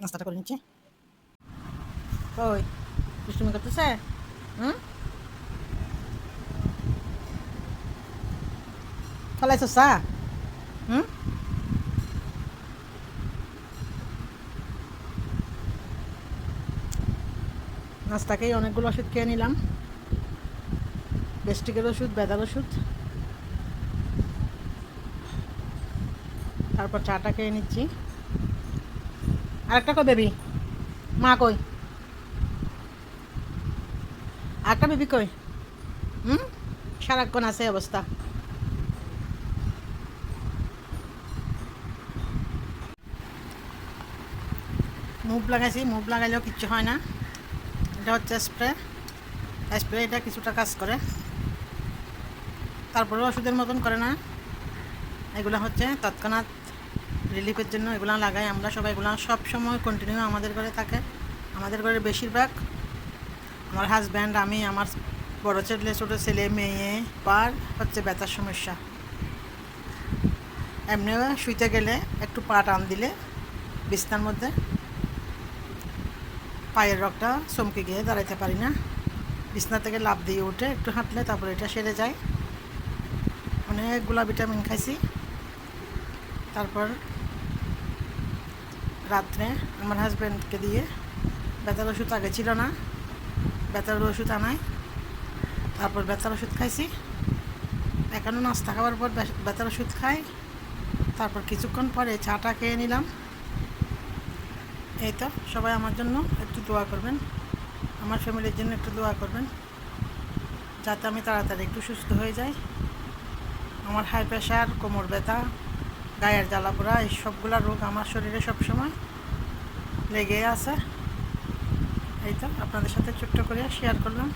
নাস্তাটা করে নিচ্ছি। ওই দুষ্টুমি করতেছে? হুম? ফলাইছো চা? হুম? নাস্তাকেই অনেকগুলো ওষুধ খেয়ে নিলাম। বেস্টিকের ওষুধ, বেদার ওষুধ। তারপর চাটা খেয়ে নিচ্ছি। আরেকটা কই বেবি? মা কই? আরেকটা বেবি কই? হুম? সারাক্ষণ আছে অবস্থা। মুভ লাগাইছি, মুভ লাগাইলেও কিচ্ছু হয় না। এটা হচ্ছে স্প্রে। স্প্রে এটা কিছুটা কাজ করে। তারপরে ওষুধের মতন করে না। এগুলো হচ্ছে তৎক্ষণাৎ রিলিফের জন্য এগুলো লাগাই। আমরা সবাই এগুলো সব সময় কন্টিনিউ আমাদের ঘরে থাকে। আমাদের ঘরে বেশিরভাগ আমার হাজব্যান্ড আমি, আমার বড় ছেলে, ছোটো ছেলে, মেয়ে পার হচ্ছে ব্যথার সমস্যা। এমনি শুইতে গেলে একটু পা টান দিলে বিছনার মধ্যে পায়ের রগটা চমকে গিয়ে দাঁড়াইতে পারি না। বিছনা থেকে লাভ দিয়ে উঠে একটু হাঁটলে তারপরে এটা সেরে যায়। অনেকগুলা ভিটামিন খাইছি। তারপর রাত্রে আমার হাজব্যান্ডকে দিয়ে ব্যথার ওষুধ আগে ছিল না ব্যথার ওষুধ আনাই, তারপর ব্যথার ওষুধ খাইছি। এখনও নাস্তা খাওয়ার পর ব্যা- ব্যথার ওষুধ খাই। তারপর কিছুক্ষণ পরে চাটা খেয়ে নিলাম। এই তো, সবাই আমার জন্য একটু দোয়া করবেন। আমার ফ্যামিলির জন্য একটু দোয়া করবেন, যাতে আমি তাড়াতাড়ি একটু সুস্থ হয়ে যাই। আমার হাই প্রেশার কোমর ব্যথা গায়ের জ্বালা পোড়া, এই সবগুলা রোগ আমার শরীরে সবসময় লেগে আছে। এই তো, আপনাদের সাথে ছোট্ট করে শেয়ার করলাম।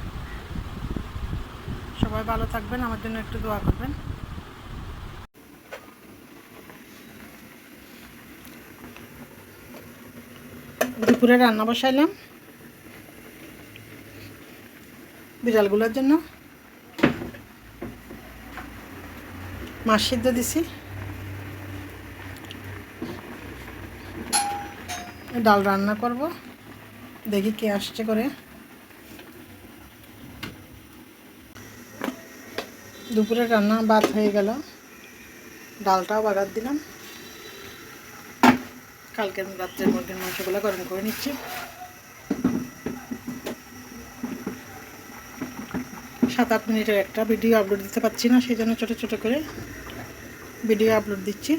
সবাই ভালো থাকবেন, আমার জন্য একটু দোয়া করবেন। দুপুরে রান্না বসাইলাম। বিড়ালগুলোর জন্য মাছ সিদ্ধ দিছি। ডাল রান্না করব। দেখি কে আসছে করে। দুপুরে রান্না ভাত হয়ে গেল। ডালটাও বাগার দিলাম। কালকে আমি রাত্রের মুরগির মাংসগুলো গরম করে নিচ্ছি। সাত আট মিনিটের একটা ভিডিও আপলোড দিতে পারছি না, সেই জন্য ছোটো ছোটো করে ভিডিও আপলোড দিচ্ছি।